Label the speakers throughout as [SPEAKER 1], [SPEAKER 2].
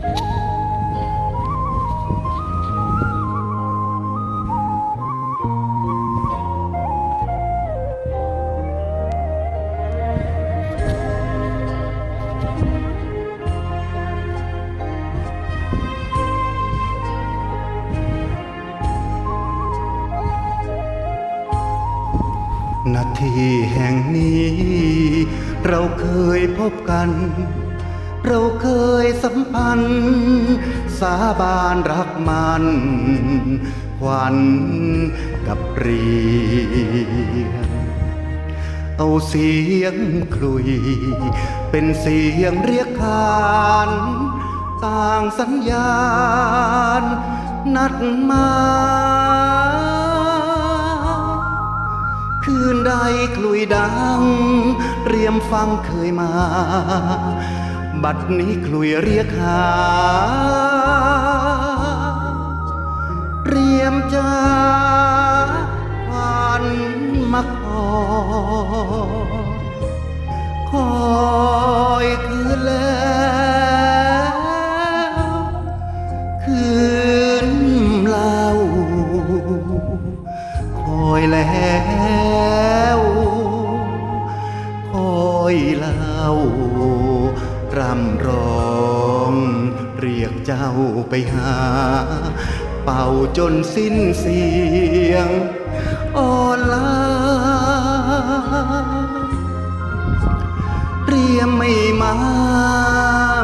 [SPEAKER 1] นาทีแห่งนี้ เราเคยพบกัน เราเคยสัมพันธ์ สาบานรักมันควันกับเรียนเอาเสียงคลุย เป็นเสียงเรียกขานต่างสัญญาณ นัดมา คืนใดคลุยดัง เรียมฟังเคยมา บัดนี้คลุยเรียกหา เรียมจ้าผ่านมาขอคอยคืนแล้วคืนเล่าคอยแล้วคอยเล่า ร้อง เรียกเจ้าไปหา เป่าจนสิ้นเสียงอ่อนลาเรียมไม่มา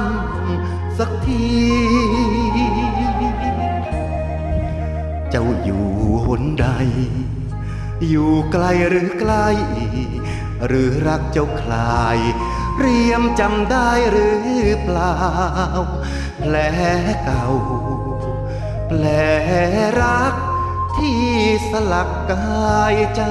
[SPEAKER 1] มสักที เจ้าอยู่หนใด อยู่ไกลหรือใกล้ หรือรักเจ้าคลาย เรียมจำได้หรือเปล่า แผลเก่า แผลรักที่สลักกายใจ